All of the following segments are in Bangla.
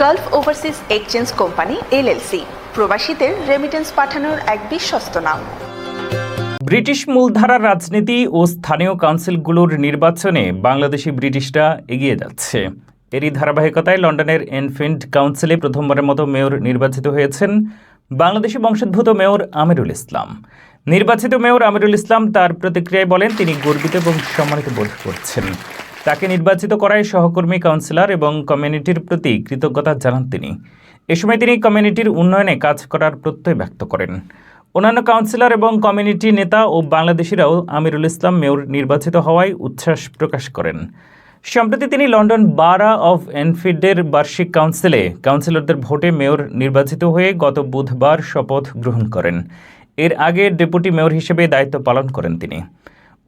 Gulf overseas exchange company LLC প্রবাসীদের রেমিটেন্স পাঠানোর এক বিশ্বস্ত নাম। ব্রিটিশ মূলধারার রাজনীতি ও স্থানীয় কাউন্সিলগুলোর নির্বাচনে বাংলাদেশি ব্রিটিশরা এগিয়ে যাচ্ছে। এরই ধারাবাহিকতায় লন্ডনের এনফিল্ড কাউন্সিলে প্রথমবারের মতো মেয়র নির্বাচিত হয়েছেন বাংলাদেশি বংশোদ্ভূত মেয়র আমিরুল ইসলাম। নির্বাচিত মেয়র আমিরুল ইসলাম তার প্রতিক্রিয়ায় বলেন, তিনি গর্বিত এবং সম্মানিত বোধ করছেন। তাকে নির্বাচিত করায় সহকর্মী কাউন্সিলর এবং কমিউনিটির প্রতি কৃতজ্ঞতা জানান তিনি। এ সময় তিনি কমিউনিটির উন্নয়নে কাজ করার প্রত্যয় ব্যক্ত করেন। অন্যান্য কাউন্সিলর এবং কমিউনিটি নেতা ও বাংলাদেশিরাও আমিরুল ইসলাম মেয়র নির্বাচিত হওয়ায় উচ্ছ্বাস প্রকাশ করেন। সম্প্রতি তিনি লন্ডন বারা অফ এনফিল্ডের বার্ষিক কাউন্সিলে কাউন্সিলরদের ভোটে মেয়র নির্বাচিত হয়ে গত বুধবার শপথ গ্রহণ করেন। এর আগে ডেপুটি মেয়র হিসেবে দায়িত্ব পালন করেন তিনি।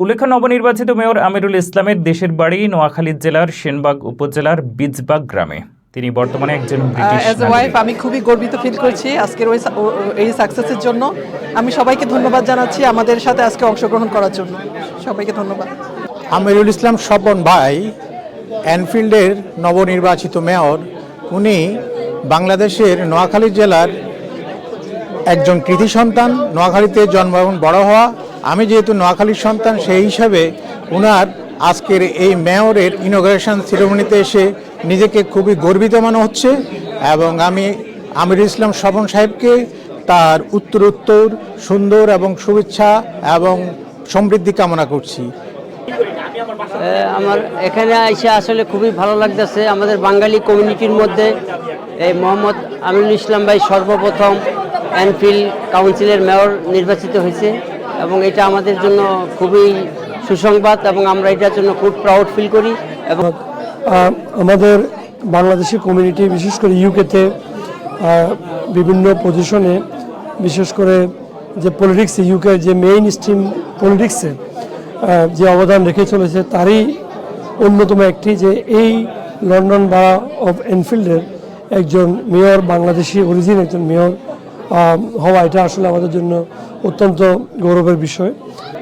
উল্লেখ্য নবনির্বাচিত মেয়র আমিরুল ইসলামের দেশের বাড়ি নোয়াখালী জেলার সেনবাগ উপজেলার বীজবাগ গ্রামে। তিনি বর্তমানে একজন অ্যাজ এ ওয়াইফ আমি খুবই গর্বিত ফিল করছি আজকের ওই এই সাকসেসের জন্য। আমি সবাইকে ধন্যবাদ জানাচ্ছি আমাদের সাথে আজকে অংশগ্রহণ করার জন্য। সবাইকে ধন্যবাদ। আমিরুল ইসলাম স্বপন ভাই অ্যানফিল্ডের নবনির্বাচিত মেয়র উনি বাংলাদেশের নোয়াখালী জেলার একজন কৃতি সন্তান নোয়াখালীতে জন্মগ্রহণ বড় হওয়া আমি যেহেতু নোয়াখালীর সন্তান, সেই হিসাবে উনার আজকের এই মেয়রের ইনোগ্রেশন সেরেমনিতে এসে নিজেকে খুবই গর্বিত মনে হচ্ছে এবং আমি আমির ইসলাম স্বপন সাহেবকে তার উত্তরোত্তর, সুন্দর এবং শুভেচ্ছা এবং সমৃদ্ধি কামনা করছি। আমার এখানে এসে আসলে খুবই ভালো লাগতেছে। আমাদের বাঙালি কমিউনিটির মধ্যে এই মোহাম্মদ আমিনুল ইসলাম ভাই সর্বপ্রথম এনফিল্ড কাউন্সিলের মেয়র নির্বাচিত হয়েছে এবং এটা আমাদের জন্য খুবই সুসংবাদ এবং আমরা এটার জন্য খুব প্রাউড ফিল করি এবং আমাদের বাংলাদেশি কমিউনিটি বিশেষ করে ইউকেতে বিভিন্ন পজিশনে বিশেষ করে যে পলিটিক্স ইউকের যে মেইন স্ট্রিম পলিটিক্সে যে অবদান রেখে চলেছে, তারই অন্যতম একটি যে এই লন্ডন বা অফ এনফিল্ডের একজন মেয়র বাংলাদেশি অরিজিন একজন মেয়র হওয়া এটা আসলে আমাদের জন্য অত্যন্ত গৌরবের বিষয়।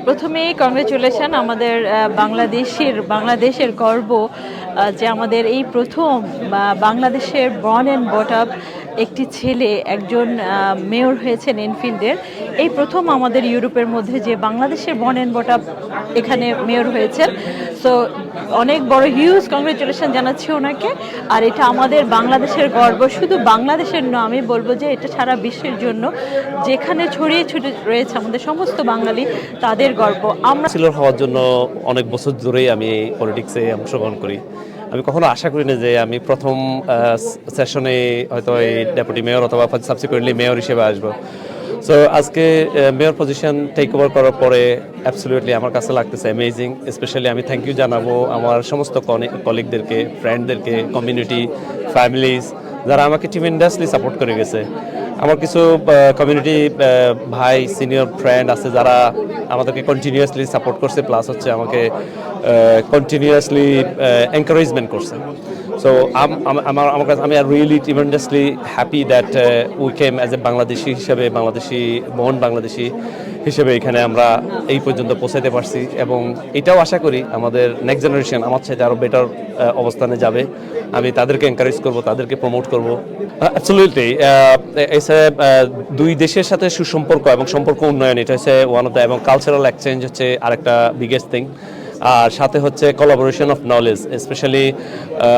প্রথমে কংগ্রেচুলেশন আমাদের বাংলাদেশের বাংলাদেশের গর্ব যে আমাদের এই প্রথম বাংলাদেশের বর্ন অ্যান্ড বট আপ একটি ছেলে, একজন মেয়র হয়েছেন এনফিল্ডের। এই প্রথম আমাদের ইউরোপের মধ্যে যে বাংলাদেশের বর্ন অ্যান্ড বট এখানে মেয়র হয়েছেন। সো অনেক বড় হিউজ কংগ্রেচুলেশন জানাচ্ছি ওনাকে। আর এটা আমাদের বাংলাদেশের গর্ব। শুধু বাংলাদেশের নয় আমি বলব যে এটা সারা বিশ্বের জন্য। যেখানে ছড়িয়ে ছড়িয়ে রয়েছে আমাদের সমস্ত বাঙালি, তাদের গর্ব। আমরা হওয়ার জন্য অনেক বছর ধরেই আমি পলিটিক্সে অংশগ্রহণ করি। আমি কখনো আশা করিনি যে আমি প্রথম সেশনে হয়তো এই ডেপুটি মেয়র অথবা সাবসিকুয়েন্টলি মেয়র হিসেবে আসব। সো আজকে মেয়র পজিশন টেক ওভার করার পরে অ্যাবসলিউটলি আমার কাছে লাগতেছে অ্যামেজিং স্পেশালি আমি থ্যাংক ইউ জানাব আমার সমস্ত কলিগদেরকে ফ্রেন্ডদেরকে কমিউনিটি ফ্যামিলিজ যারা আমাকে টিমেন্ডাসলি সাপোর্ট করে গেছে। আমার কিছু কমিউনিটি ভাই সিনিয়র ফ্রেন্ড আছে যারা আমাদেরকে কন্টিনিউয়াসলি সাপোর্ট করছে প্লাস হচ্ছে আমাকে কন্টিনিউয়াসলি এনকারেজমেন্ট করছে। সো আমার আমার কাছে আমি আর really tremendously happy that we came as a Bangladeshi হিসেবে বাংলাদেশি মন বাংলাদেশি হিসেবে এখানে আমরা এই পর্যন্ত পৌঁছাতে পারছি এবং এটাও আশা করি আমাদের নেক্সট জেনারেশন আমার সাথে আরও বেটার অবস্থানে যাবে। আমি তাদেরকে এনকারেজ করব, তাদেরকে প্রমোট করব। অ্যাবসলিউটলি এসে দুই দেশের সাথে সুসম্পর্ক এবং সম্পর্ক উন্নয়ন, এটা হচ্ছে ওয়ান অফ দ্য এবং কালচারাল এক্সচেঞ্জ হচ্ছে আরেকটা বিগেস্ট থিং আর সাথে হচ্ছে কোলাবোরেশন অফ নলেজ স্পেশালি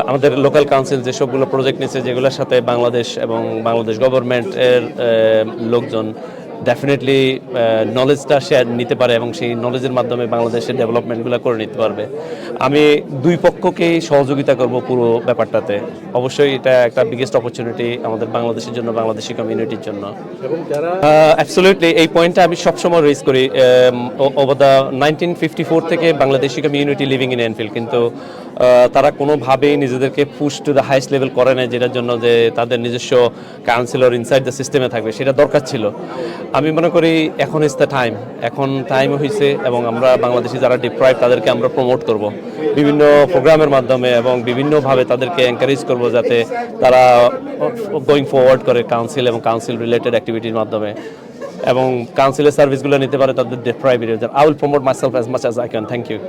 আমাদের লোকাল কাউন্সিল যেসবগুলো প্রজেক্ট নিচ্ছে যেগুলোর সাথে বাংলাদেশ এবং বাংলাদেশ গভর্নমেন্টের লোকজন ডেফিনেটলি নলেজটা শেয়ার নিতে পারে এবং সেই নলেজের মাধ্যমে বাংলাদেশের ডেভেলপমেন্টগুলো করে নিতে পারবে। আমি দুই পক্ষকেই সহযোগিতা করব পুরো ব্যাপারটাতে। অবশ্যই এটা একটা বিগেস্ট অপরচুনিটি আমাদের বাংলাদেশের জন্য বাংলাদেশি কমিউনিটির জন্য। অ্যাবসলিউটলি এই পয়েন্টটা আমি সবসময় রেজ করি। Over the nineteen fifty four থেকে Bangladeshi community living in Enfield কিন্তু তারা কোনোভাবেই নিজেদেরকে push to the highest level করে না যেটার জন্য যে তাদের নিজস্ব কাউন্সিলর ইনসাইড দ্য সিস্টেমে থাকবে সেটা দরকার ছিল। আমি মনে করি এখন ইজ দ্য টাইম এখন টাইম হয়েছে এবং আমরা বাংলাদেশি যারা ডিপ্রাইভ তাদেরকে আমরা প্রমোট করব। বিভিন্ন প্রোগ্রামের মাধ্যমে এবং বিভিন্নভাবে তাদেরকে এনকারেজ করব যাতে তারা গোয়িং ফরওয়ার্ড করে কাউন্সিল এবং কাউন্সিল রিলেটেড অ্যাক্টিভিটির মাধ্যমে। এবং কাউন্সিলের সার্ভিসগুলো নিতে পারে তাদের deprive I will promote myself as much as I can thank you